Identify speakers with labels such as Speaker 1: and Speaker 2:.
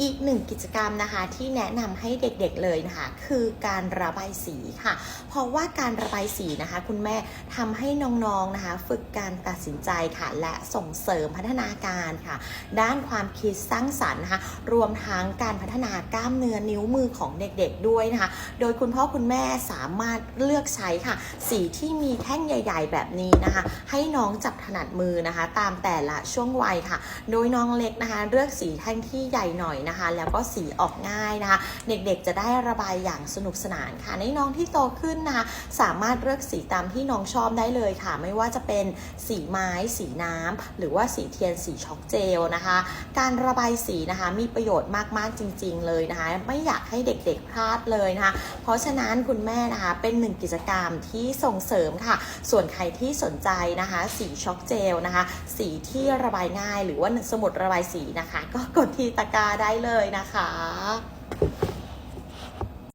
Speaker 1: อีกหนึ่งกิจกรรมนะคะที่แนะนำให้เด็กๆเลยนะคะ คือการระบายสีค่ะ เพราะว่าการระบายสีนะคะ คุณแม่ทำให้น้องๆนะคะ ฝึกการตัดสินใจค่ะ และส่งเสริมพัฒนาการค่ะ ด้านความคิดสร้างสรรค์นะคะรวมทั้งการพัฒนากล้ามเนื้อนิ้วมือของเด็กๆด้วยนะคะ โดยคุณพ่อคุณแม่สามารถเลือกใช้ค่ะ สีที่มีแท่งใหญ่ ๆ แบบนี้นะคะ ให้น้องจับถนัดมือนะคะ ตามแต่ละช่วงวัยค่ะ โดยน้องเล็กนะคะ เลือกสีแท่งที่ใหญ่หน่อยนะคะ แล้วก็สีออกง่ายนะคะ เด็กๆจะได้ระบายอย่างสนุกสนานค่ะ ในน้องที่โตขึ้นนะคะ สามารถเลือกสีตามที่น้องชอบได้เลยค่ะ ไม่ว่าจะเป็นสีไม้ สีน้ำหรือว่าสีเทียนสีช็อกเจลนะคะ การระบายสีนะคะมีประโยชน์มากๆจริง ๆ เลยนะคะ ไม่อยากให้เด็กๆพลาดเลยนะคะ เพราะฉะนั้นคุณแม่นะคะเป็นหนึ่งกิจกรรมที่ส่งเสริมค่ะ ส่วนใครที่สนใจนะคะ สีช็อกเจลนะคะ สีที่ระบายง่าย หรือว่าสมุดระบายสีนะคะ ก็กดที่ตะกร้าได้เลยนะคะ